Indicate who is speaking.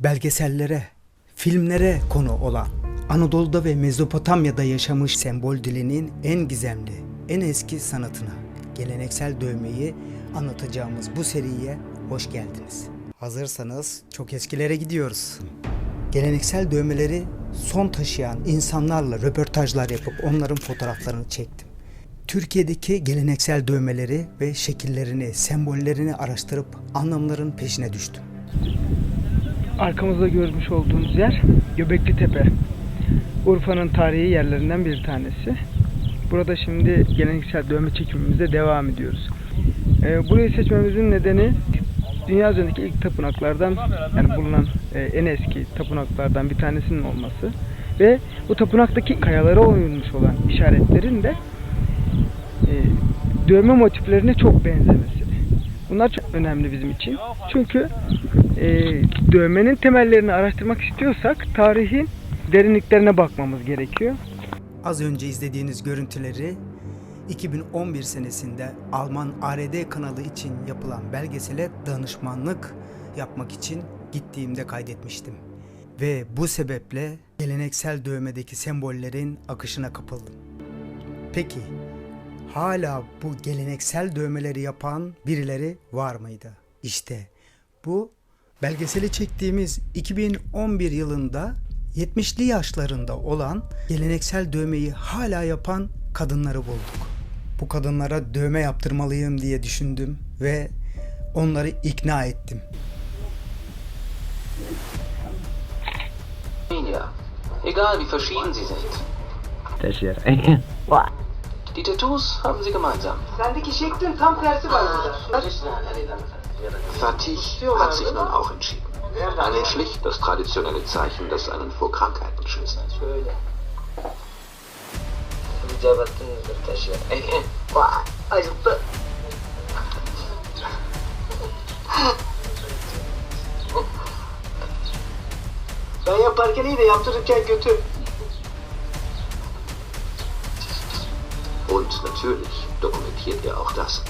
Speaker 1: belgesellere, filmlere konu olan Anadolu'da ve Mezopotamya'da yaşamış sembol dilinin en gizemli, en eski sanatına, geleneksel dövmeyi anlatacağımız bu seriye hoş geldiniz. Hazırsanız çok eskilere gidiyoruz. Geleneksel dövmeleri son taşıyan insanlarla röportajlar yapıp onların fotoğraflarını çektim. Türkiye'deki geleneksel dövmeleri ve şekillerini, sembollerini araştırıp anlamların peşine düştüm.
Speaker 2: Arkamızda görmüş olduğunuz yer Göbekli Tepe. Urfa'nın tarihi yerlerinden bir tanesi. Burada şimdi geleneksel dövme çekimimize devam ediyoruz. Ee, burayı seçmemizin nedeni dünya üzerindeki ilk tapınaklardan yani bulunan e, en eski tapınaklardan bir tanesinin olması ve bu tapınaktaki kayalara oyulmuş olan işaretlerin de e, dövme motiflerine çok benzemesi. Bunlar çok önemli bizim için. Çünkü e, dövmenin temellerini araştırmak istiyorsak tarihin derinliklerine bakmamız gerekiyor.
Speaker 1: Az önce izlediğiniz görüntüleri 2011 senesinde Alman ARD kanalı için yapılan belgesele danışmanlık yapmak için gittiğimde kaydetmiştim. Ve bu sebeple geleneksel dövmedeki sembollerin akışına kapıldım. Peki hala bu geleneksel dövmeleri yapan birileri var mıydı? İşte bu belgeseli çektiğimiz 2011 yılında 70'li yaşlarında olan geleneksel dövmeyi hala yapan kadınları bulduk. Bu kadınlara dövme yaptırmalıyım diye düşündüm ve onları ikna ettim.
Speaker 3: Ja. Egal wie verschieden sie sind.
Speaker 4: Taşıyor.
Speaker 3: Die Tattoos haben sie gemeinsam.
Speaker 5: Sendeki şeklin tam tersi var burada.
Speaker 3: Fatih hat sich nun auch entschieden. Einen schlicht das traditionelle Zeichen, das einen vor Krankheiten schützt.
Speaker 5: Ben yaparken iyi de yaptırırken kötü.
Speaker 3: Und natürlich dokumentiert er auch das.